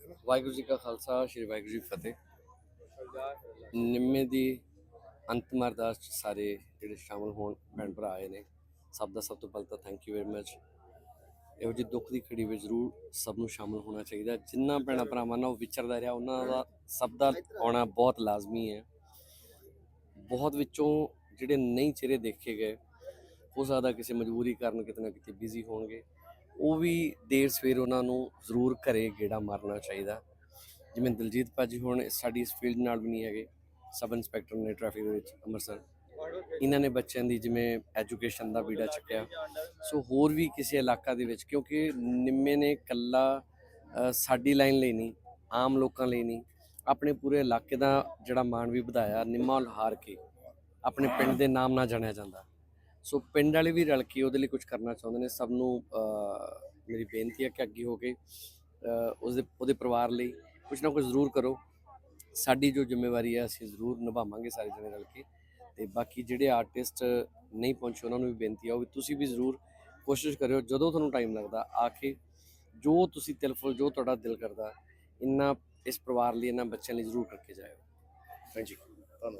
ਦੇ ਨਾ ਵਾਹਿਗੁਰੂ ਜੀ ਕਾ ਖਾਲਸਾ, ਸ੍ਰੀ ਵਾਹਿਗੁਰੂ ਜੀ ਫਤਿਹ। ਨਿੰਮੇ ਦੀ ਅੰਤਮ ਅਰਦਾਸ 'ਚ ਸਾਰੇ ਜਿਹੜੇ ਸ਼ਾਮਲ ਹੋਣ, ਭੈਣ ਭਰਾ ਆਏ ਨੇ, ਸਭ ਦਾ ਸਭ ਤੋਂ ਪਹਿਲਾਂ ਤਾਂ ਥੈਂਕ ਯੂ ਵੈਰੀ ਮੱਚ ਇਹੋ ਜਿਹੀ ਦੁੱਖ ਦੀ ਘੜੀ ਵਿੱਚ ਜ਼ਰੂਰ ਸਭ ਨੂੰ ਸ਼ਾਮਲ ਹੋਣਾ ਚਾਹੀਦਾ। ਜਿੰਨਾ ਭੈਣਾਂ ਭਰਾਵਾਂ ਨਾਲ ਉਹ ਵਿਚਰਦਾ ਰਿਹਾ, ਉਹਨਾਂ ਦਾ ਸਭ ਦਾ ਆਉਣਾ ਬਹੁਤ ਲਾਜ਼ਮੀ ਹੈ। ਬਹੁਤ ਵਿੱਚੋਂ ਜਿਹੜੇ ਨਹੀਂ ਚਿਹਰੇ ਦੇਖੇ ਗਏ, ਹੋ ਸਕਦਾ ਕਿਸੇ ਮਜਬੂਰੀ ਕਾਰਨ ਕਿਤੇ ਨਾ ਕਿਤੇ ਬਿਜ਼ੀ ਹੋਣਗੇ। ਉਹ ਵੀ ਦੇਰ ਸਵੇਰ ਉਹਨਾਂ ਨੂੰ ਜ਼ਰੂਰ ਘਰੇ ਗੇੜਾ ਮਾਰਨਾ ਚਾਹੀਦਾ। ਜਿਵੇਂ ਦਿਲਜੀਤ ਭਾਜੀ ਹੁਣ ਸਾਡੀ ਇਸ ਫੀਲਡ ਨਾਲ ਵੀ ਨਹੀਂ ਹੈਗੇ, ਸਬ ਇੰਸਪੈਕਟਰ ਨੇ ਟ੍ਰੈਫਿਕ ਦੇ ਵਿੱਚ, ਅੰਮ੍ਰਿਤਸਰ। ਇਹਨਾਂ ਨੇ ਬੱਚਿਆਂ ਦੀ ਜਿਵੇਂ ਐਜੂਕੇਸ਼ਨ ਦਾ ਬੀੜਾ ਚੱਕਿਆ। ਸੋ ਹੋਰ ਵੀ ਕਿਸੇ ਇਲਾਕਾ ਦੇ ਵਿੱਚ, ਕਿਉਂਕਿ ਨਿੰਮੇ ਨੇ ਕੱਲਾ ਸਾਡੀ ਲਾਈਨ ਲਈ ਨਹੀਂ, ਆਮ ਲੋਕਾਂ ਲਈ ਨਹੀਂ, ਆਪਣੇ ਪੂਰੇ ਇਲਾਕੇ ਦਾ ਜਿਹੜਾ ਮਾਣ ਵੀ ਵਧਾਇਆ, ਨਿੰਮਾ ਹਾਰ ਕੇ, ਆਪਣੇ ਪਿੰਡ ਦੇ ਨਾਮ ਨਾਲ ਜਾਣਿਆ ਜਾਂਦਾ। ਸੋ ਪਿੰਡ ਵਾਲੇ ਵੀ ਰਲ ਕੇ ਉਹਦੇ ਲਈ ਕੁਝ ਕਰਨਾ ਚਾਹੁੰਦੇ ਨੇ। ਸਭ ਨੂੰ ਮੇਰੀ ਬੇਨਤੀ ਹੈ ਕਿ ਅੱਗੇ ਹੋ ਕੇ ਅ, ਉਸਦੇ ਉਹਦੇ ਪਰਿਵਾਰ ਲਈ ਕੁਝ ਨਾ ਕੁਝ ਜ਼ਰੂਰ ਕਰੋ। ਸਾਡੀ ਜੋ ਜ਼ਿੰਮੇਵਾਰੀ ਹੈ ਅਸੀਂ ਜ਼ਰੂਰ ਨਿਭਾਵਾਂਗੇ ਸਾਰੇ ਜਣੇ ਰਲ ਕੇ। ਤੇ ਬਾਕੀ ਜਿਹੜੇ ਆਰਟਿਸਟ ਨਹੀਂ ਪਹੁੰਚੇ ਉਹਨਾਂ ਨੂੰ ਵੀ ਬੇਨਤੀ ਆ ਉਹ ਵੀ ਤੁਸੀਂ ਵੀ ਜ਼ਰੂਰ ਕੋਸ਼ਿਸ਼ ਕਰਿਓ ਜਦੋਂ ਤੁਹਾਨੂੰ ਟਾਈਮ ਲੱਗਦਾ ਆ ਕੇ ਜੋ ਤੁਸੀਂ ਤਿਲਫੁਲ ਜੋ ਤੁਹਾਡਾ ਦਿਲ ਕਰਦਾ ਇੰਨਾ ਇਸ ਪਰਿਵਾਰ ਲਈ ਇਹਨਾਂ ਬੱਚਿਆਂ ਲਈ ਜ਼ਰੂਰ ਕਰਕੇ ਜਾਇਓ। ਹਾਂਜੀ। ਧੰਨਵਾਦ।